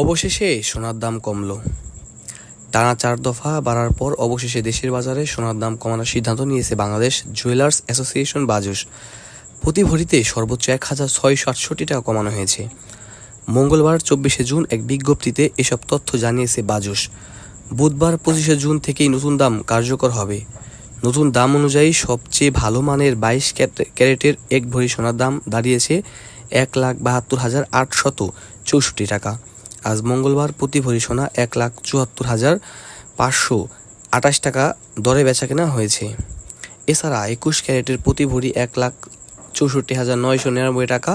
অবশেষে সোনার দাম কমল। টানা চার দফা বাড়ার পর অবশেষে দেশের বাজারে সোনার দাম কমানোর সিদ্ধান্ত নিয়েছে বাংলাদেশ জুয়েলার্স অ্যাসোসিয়েশন বাজুস প্রতি ভরিতে সর্বোচ্চ এক হাজার ছয়শো আটষট্টি টাকা কমানো হয়েছে। মঙ্গলবার চব্বিশে জুন এক বিজ্ঞপ্তিতে এসব তথ্য জানিয়েছে বাজুস বুধবার পঁচিশে জুন থেকেই নতুন দাম কার্যকর হবে। নতুন দাম অনুযায়ী সবচেয়ে ভালো মানের বাইশ ক্যারেটের এক ভরি সোনার দাম দাঁড়িয়েছে এক লাখ বাহাত্তর হাজার আটশত চৌষট্টি টাকা। আজ মঙ্গলবার প্রতি ভরি সোনা এক লাখ চুয়াত্তর হাজার পাঁচশো আঠাশ টাকা দরে বেচা কেনা হয়েছে। এছাড়া একুশ ক্যারেটের প্রতি ভরি এক লাখ চৌষট্টি হাজার নয়শো নিরানব্বই টাকা,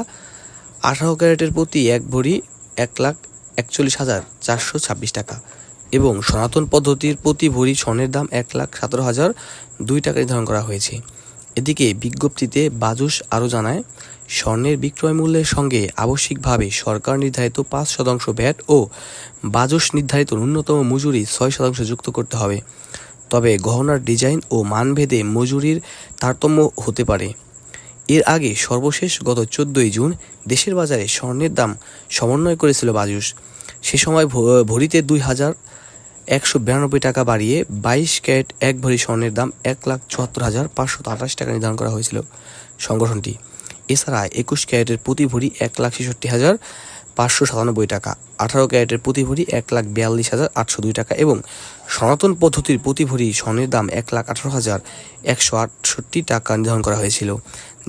আঠারো ক্যারেটের প্রতি এক ভরি এক লাখ একচল্লিশ হাজার চারশো ছাব্বিশ টাকা এবং সনাতন পদ্ধতির প্রতি ভরি স্বর্ণের দাম এক লাখ সতেরো হাজার দুই টাকা নির্ধারণ করা হয়েছে। এদিকে বিজ্ঞপ্তিতে বাজুস আরও জানায়, স্বর্ণের বিক্রয় মূল্যের সঙ্গে আবশ্যিকভাবে সরকার নির্ধারিত পাঁচ শতাংশ ভ্যাট ও বাজুস নির্ধারিত ন্যূনতম মজুরি ছয় শতাংশ যুক্ত করতে হবে। তবে গহনার ডিজাইন ও মানভেদে মজুরির তারতম্য হতে পারে। এর আগে সর্বশেষ গত চোদ্দই জুন দেশের বাজারে স্বর্ণের দাম সমন্বয় করেছিল বাজুস সে সময় ভরিতে দুই হাজার একশো বিরানব্বই টাকা বাড়িয়ে বাইশ ক্যারেট এক ভরি স্বর্ণের দাম এক লাখ চুয়াত্তর হাজার পাঁচশো আঠাশ টাকা নির্ধারণ করা হয়েছিল। সংগঠনটি। এছাড়া একুশ ক্যারেটের প্রতি ভরি এক লাখ ছেষট্টি হাজার পাঁচশো সাতানব্বই টাকা, আঠারো ক্যারেটের প্রতি ভরি এক লাখ বিয়াল্লিশ হাজার আটশো দুই টাকা এবং সনাতন পদ্ধতির প্রতি ভরি স্বর্ণের দাম এক লাখ আঠারো হাজার একশো আটষট্টি টাকা নির্ধারণ করা হয়েছিল,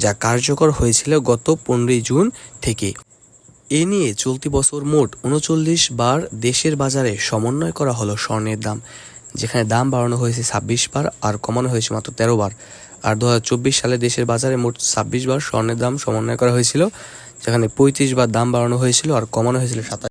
যা কার্যকর হয়েছিল গত পনেরোই জুন থেকে। এ নিয়ে চলতি বছর মোট উনচল্লিশ বার দেশের বাজারে সমন্বয় করা হলো স্বর্ণের দাম, যেখানে দাম বাড়ানো হয়েছে ছাব্বিশ বার আর কমানো হয়েছে মাত্র তেরো বার। আর দুহাজার চব্বিশ সালে দেশের বাজারে মোট ছাব্বিশ বার স্বর্ণের দাম সমন্বয় করা হয়েছিল, যেখানে পঁয়ত্রিশ বার দাম বাড়ানো হয়েছিল আর কমানো হয়েছিল সাতাশ